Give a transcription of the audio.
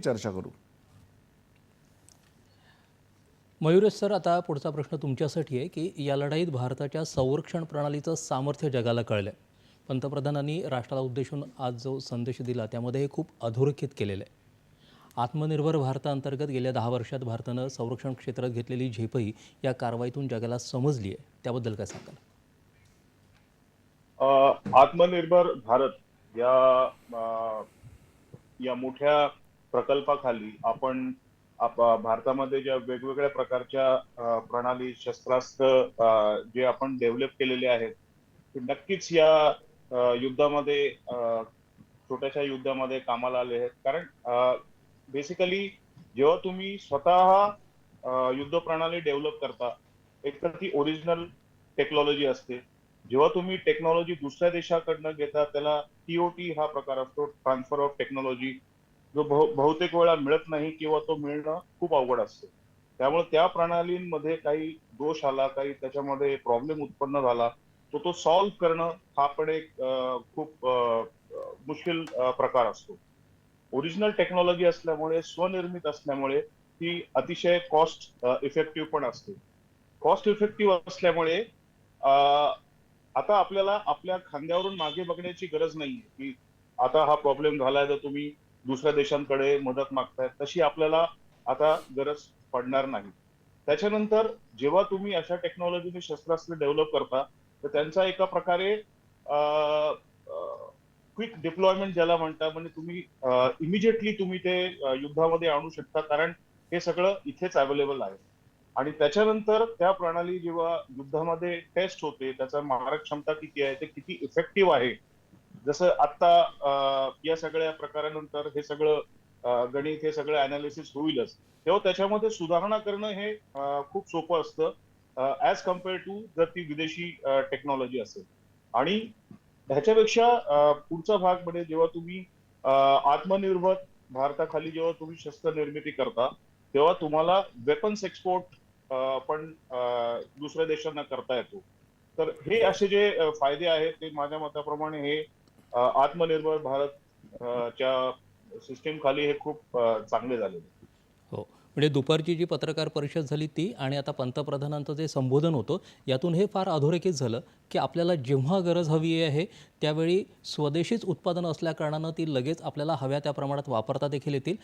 चर्चा करू. मयुरेश सर आता पुढचा प्रश्न तुमच्यासाठी आहे की या लढाईत भारताच्या संरक्षण प्रणालीचं सामर्थ्य जगाला कळलं आहे पंतप्रधानांनी राष्ट्राला उद्देशून आज जो संदेश दिला त्यामध्ये हे खूप अधोरेखित केलेलं आहे. आत्मनिर्भर भारताअंतर्गत गेल्या दहा वर्षात भारतानं संरक्षण क्षेत्रात घेतलेली झेपही या कारवाईतून जगाला समजली आहे. त्याबद्दल काय सांगाल? आत्मनिर्भर भारत या या मोठ्या प्रकल्पाखाली आपण आप- भारतामध्ये ज्या वेगवेगळ्या प्रकारच्या प्रणाली शस्त्रास्त्र जे आपण डेव्हलप केलेले आहेत नक्कीच या युद्धामध्ये छोट्याशा युद्धामध्ये कामाला आले आहेत. कारण बेसिकली जेव्हा तुम्ही स्वतः युद्ध प्रणाली डेव्हलप करता एक तर ती ओरिजिनल टेक्नॉलॉजी असते. जेव्हा तुम्ही टेक्नॉलॉजी दुसऱ्या देशाकडनं घेता त्याला टीओटी हा प्रकार असतो ट्रान्सफर ऑफ टेक्नॉलॉजी जो बहुतेक वेळा मिळत नाही किंवा तो मिळणं खूप अवघड असते. त्यामुळे त्या प्रणालींमध्ये काही दोष आला काही त्याच्यामध्ये प्रॉब्लेम उत्पन्न झाला तो तो सॉल्व्ह करणं हा पण एक खूप मुश्किल प्रकार असतो. ओरिजिनल टेक्नॉलॉजी असल्यामुळे स्वनिर्मित असल्यामुळे ती अतिशय कॉस्ट इफेक्टिव्ह पण असते. कॉस्ट इफेक्टिव्ह असल्यामुळे आता आपल्याला आपल्या खांद्यावरून मागे बघण्याची गरज नाहीये की आता हा प्रॉब्लेम झालाय तर तुम्ही दुसऱ्या देशांकडे मदत मागताय तशी आपल्याला आता गरज पडणार नाही. त्याच्यानंतर जेव्हा तुम्ही अशा टेक्नॉलॉजीने शस्त्रास्त्र डेव्हलप करता तर त्यांचा एका प्रकारे क्विक डिप्लॉयमेंट ज्याला म्हणता म्हणजे तुम्ही इमिजिएटली तुम्ही ते युद्धामध्ये आणू शकता कारण हे सगळं इथेच अवेलेबल आहे. आणि त्याच्यानंतर त्या प्रणाली जेव्हा युद्धामध्ये टेस्ट होते त्याचा मारक क्षमता किती आहे ते किती इफेक्टिव्ह आहे जसं आता या सगळ्या प्रकारानंतर हे सगळं गणित हे सगळं अनालिसिस होईलच. तेव्हा त्याच्यामध्ये सुधारणा करणं हे खूप सोपं असतं. ऍज कंपेअर टू जर ती विदेशी टेक्नॉलॉजी असेल. आणि ह्याच्यापेक्षा पुढचा भाग म्हणजे जेव्हा तुम्ही आत्मनिर्भर भारताखाली जेव्हा तुम्ही शस्त्र निर्मिती करता तेव्हा तुम्हाला वेपन्स एक्सपोर्ट पण दुसऱ्या देशांना करता येतो. तर हे असे जे फायदे आहेत ते माझ्या मताप्रमाणे हे आत्मनिर्भर भारत च्या सिस्टीम खाली हे खूप चांगले झालेले हो. म्हणजे दुपारची जी पत्रकार परिषद झाली ती आणि आता पंतप्रधानांचं जे संबोधन होतं यातून हे फार अधोरेखित झालं की आपल्याला जेव्हा गरज हवी आहे त्यावेळी स्वदेशीच उत्पादन असल्याकारणानं ती लगेच आपल्याला हव्या त्या प्रमाणात वापरता देखील येतील.